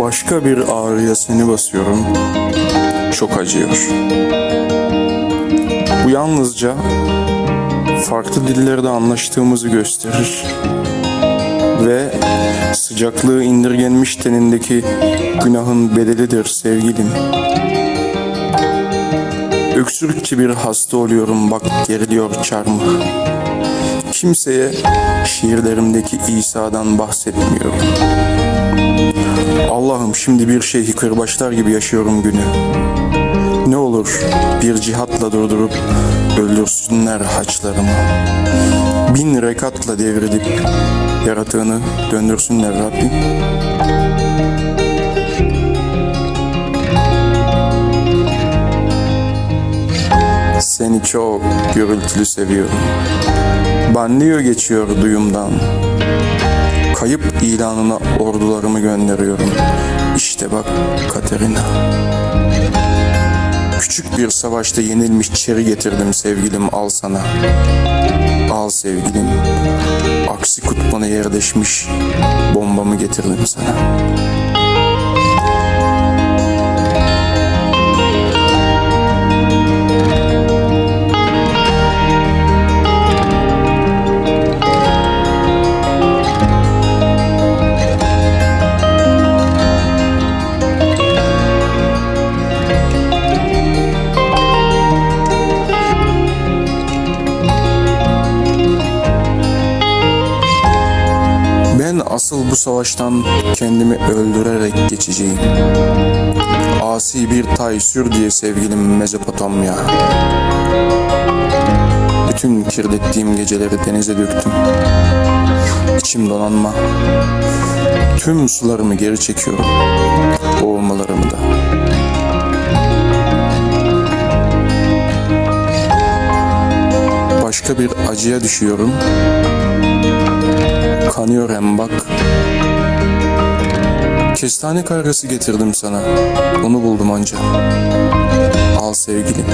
Başka bir ağrıya seni basıyorum. Çok acıyor. Bu yalnızca farklı dillerde anlaştığımızı gösterir. Ve sıcaklığı indirgenmiş tenindeki günahın bedelidir sevgilim. Öksürükçe bir hasta oluyorum bak geriliyor çarmıh. Kimseye şiirlerimdeki İsa'dan bahsetmiyorum. Allah'ım şimdi bir şeyhi kırbaçlar gibi yaşıyorum günü. Ne olur bir cihatla durdurup öldürsünler haçlarımı. Bin rekatla devredip yaratığını döndürsünler Rabbim. Seni çok gürültülü seviyorum. Banlıyor geçiyor duyumdan. Kayıp ilanına ordularımı gönderiyorum. İşte bak Katerina. Küçük bir savaşta yenilmiş çeri getirdim sevgilim al sana. Al sevgilim. Aksi kutbana yerleşmiş bombamı getirdim sana. Asıl bu savaştan kendimi öldürerek geçeceğim. Asi bir tay sür diye sevgilim Mezopotamya. Bütün kirlettiğim geceleri denize döktüm. İçim donanma. Tüm sularımı geri çekiyorum. Boğulmalarımı da. Başka bir acıya düşüyorum. Kanıyor hem bak. Kestane kargası getirdim sana. Onu buldum anca. Al sevgilim.